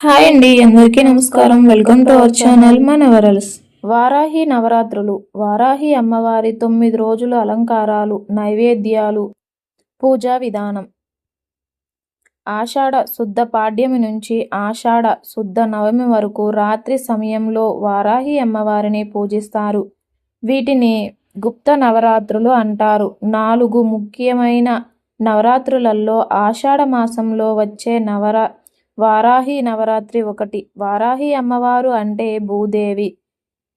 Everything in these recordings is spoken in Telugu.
హాయ్ అండి అందరికీ నమస్కారం. వెల్కమ్ టు అవర్ ఛానల్ మన వరల్స్ వారాహి నవరాత్రులు వారాహి అమ్మవారి తొమ్మిది రోజుల అలంకారాలు నైవేద్యాలు పూజా విధానం. ఆషాఢ శుద్ధ పాడ్యమి నుంచి ఆషాఢ శుద్ధ నవమి వరకు రాత్రి సమయంలో వారాహి అమ్మవారిని పూజిస్తారు. వీటిని గుప్త నవరాత్రులు అంటారు. నాలుగు ముఖ్యమైన నవరాత్రులలో ఆషాఢ మాసంలో వచ్చే నవరా వారాహి నవరాత్రి ఒకటి. వారాహి అమ్మవారు అంటే భూదేవి.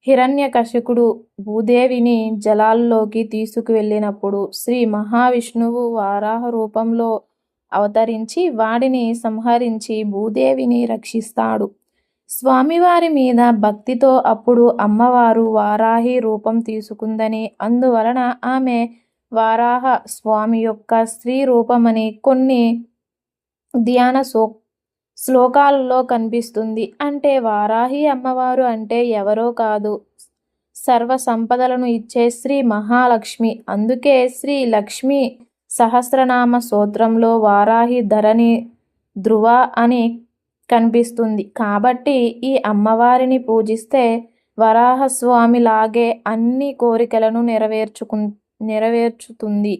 హిరణ్యకశికుడు భూదేవిని జలాల్లోకి తీసుకువెళ్ళినప్పుడు శ్రీ మహావిష్ణువు వారాహ రూపంలో అవతరించి వాడిని సంహరించి భూదేవిని రక్షిస్తాడు. స్వామివారి మీద భక్తితో అప్పుడు అమ్మవారు వారాహి రూపం తీసుకుందని అందువలన ఆమె వారాహ స్వామి యొక్క స్త్రీ రూపమని కొన్ని ధ్యాన సూక్ శ్లోకాలలో కనిపిస్తుంది. అంటే వారాహి అమ్మవారు అంటే ఎవరో కాదు. సర్వ సంపదలను ఇచ్చే శ్రీ మహాలక్ష్మి. అందుకే శ్రీ లక్ష్మి సహస్రనామ స్తోత్రంలో వారాహి ధరణి ధ్రువ అని కనిపిస్తుంది. కాబట్టి ఈ అమ్మవారిని పూజిస్తే వరాహస్వామిలాగే అన్ని కోరికలను నెరవేర్చుకు నెరవేర్చుతుంది.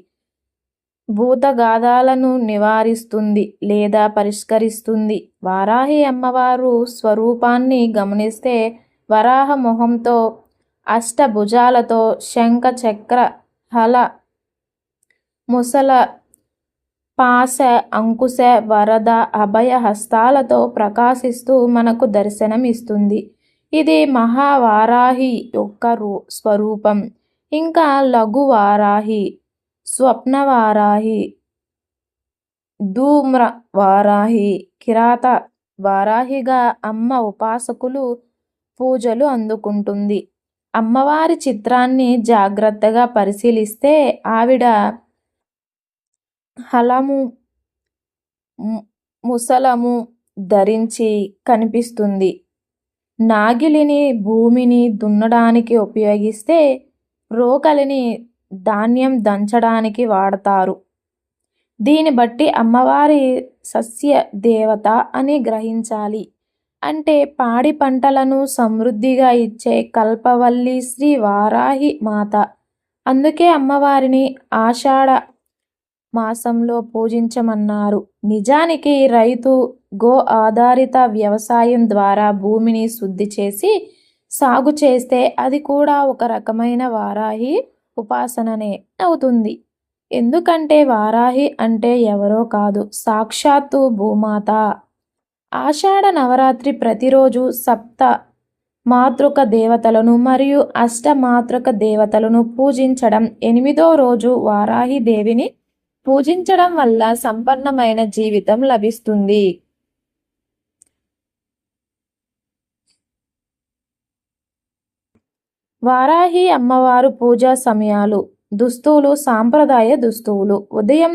భూతగాథాలను నివారిస్తుంది లేదా పరిష్కరిస్తుంది. వారాహి అమ్మవారు స్వరూపాన్ని గమనిస్తే వరాహ మొహంతో అష్టభుజాలతో శంఖ చక్ర హల ముసల పాస అంకుశ వరద అభయ హస్తాలతో ప్రకాశిస్తూ మనకు దర్శనం ఇస్తుంది ఇది మహావారాహి యొక్క రూ స్వరూపం. ఇంకా లఘు వారాహి స్వప్నవారాహి ధూమ్ర వారాహి కిరాత వారాహిగా అమ్మ ఉపాసకులు పూజలు అందుకుంటుంది. అమ్మవారి చిత్రాన్ని జాగ్రత్తగా పరిశీలిస్తే ఆవిడ హలము ముసలము ధరించి కనిపిస్తుంది. నాగిలిని భూమిని దున్నడానికి ఉపయోగిస్తే రోకలిని ధాన్యం దంచడానికి వాడతారు. దీన్ని బట్టి అమ్మవారి సస్య దేవత అని గ్రహించాలి. అంటే పాడి పంటలను సమృద్ధిగా ఇచ్చే కల్పవల్లి శ్రీ వారాహి మాత. అందుకే అమ్మవారిని ఆషాఢ మాసంలో పూజించమన్నారు. నిజానికి రైతు గో ఆధారిత వ్యవసాయం ద్వారా భూమిని శుద్ధి చేసి సాగు చేస్తే అది కూడా ఒక రకమైన వారాహి ఉపాసననే అవుతుంది. ఎందుకంటే వారాహి అంటే ఎవరో కాదు సాక్షాత్తు భూమాత. ఆషాఢ నవరాత్రి ప్రతిరోజు సప్త మాతృక దేవతలను మరియు అష్టమాతృక దేవతలను పూజించడం ఎనిమిదో రోజు వారాహి దేవిని పూజించడం వల్ల సంపన్నమైన జీవితం లభిస్తుంది. వారాహి అమ్మవారు పూజా సమయాలు దుస్తులు సాంప్రదాయ దుస్తువులు. ఉదయం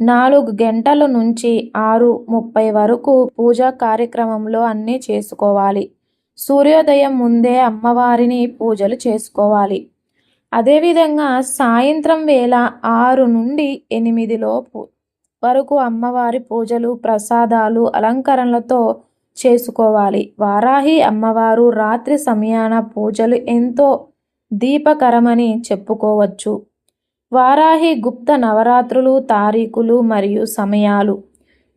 నాలుగు గంటల నుంచి ఆరు ముప్పై వరకు పూజా కార్యక్రమంలో అన్నీ చేసుకోవాలి. సూర్యోదయం ముందే అమ్మవారిని పూజలు చేసుకోవాలి. అదేవిధంగా సాయంత్రం వేళ ఆరు నుండి ఎనిమిదిలోపు వరకు అమ్మవారి పూజలు ప్రసాదాలు అలంకరణలతో చేసుకోవాలి. వారాహి అమ్మవారు రాత్రి సమయాన పూజలు ఎంతో దీపకరమని చెప్పుకోవచ్చు. వారాహి గుప్త నవరాత్రులు తారీఖులు మరియు సమయాలు.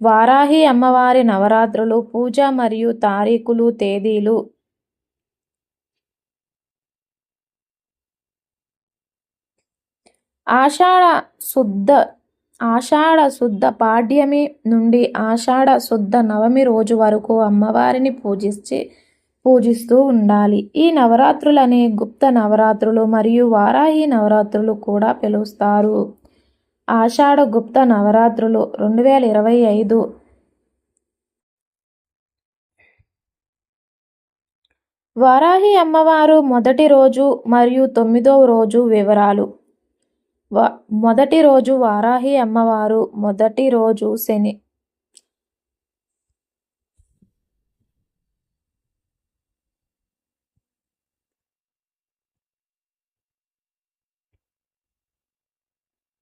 వారాహి అమ్మవారి నవరాత్రులు పూజ మరియు తారీఖులు తేదీలు. ఆషాఢ శుద్ధ ఆషాఢ శుద్ధ పాడ్యమి నుండి ఆషాఢ శుద్ధ నవమి రోజు వరకు అమ్మవారిని పూజించి పూజిస్తూ ఉండాలి. ఈ నవరాత్రులని గుప్త నవరాత్రులు మరియు వారాహి నవరాత్రులు కూడా పిలుస్తారు. ఆషాఢ గుప్త నవరాత్రులు రెండు వేల ఇరవై ఐదు. వారాహి అమ్మవారు మొదటి రోజు మరియు తొమ్మిదవ రోజు వివరాలు. మొదటి రోజు వారాహి అమ్మవారు మొదటి రోజు శని.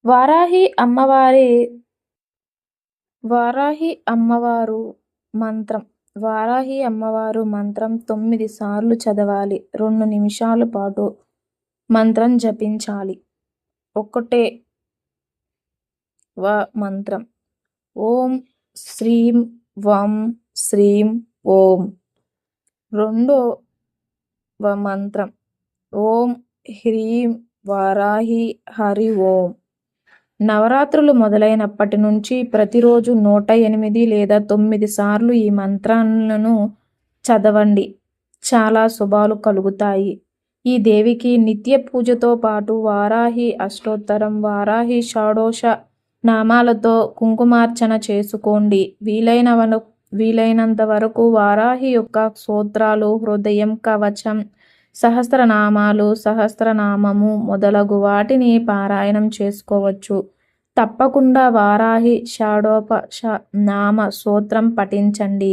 వారాహి అమ్మవారి వారాహి అమ్మవారు మంత్రం వారాహి అమ్మవారు మంత్రం తొమ్మిది సార్లు చదవాలి రెండు నిమిషాల పాటు మంత్రం జపించాలి. ఒకటే వ మంత్రం. ఓం శ్రీం వం శ్రీం ఓం. రెండో వ మంత్రం. ఓం హ్రీం వారాహి హరి ఓం. నవరాత్రులు మొదలైనప్పటి నుంచి ప్రతిరోజు నూట ఎనిమిది లేదా తొమ్మిది సార్లు ఈ మంత్రాలను చదవండి. చాలా శుభాలు కలుగుతాయి. ఈ దేవికి నిత్య పూజతో పాటు వారాహి అష్టోత్తరం వారాహి షాడోష నామాలతో కుంకుమార్చన చేసుకోండి. వీలైన వీలైనంత వరకు వారాహి యొక్క స్తోత్రాలు హృదయం కవచం సహస్రనామాలు సహస్రనామము మొదలగు వాటిని పారాయణం చేసుకోవచ్చు. తప్పకుండా వారాహి షాడోప నామ సూత్రం పఠించండి.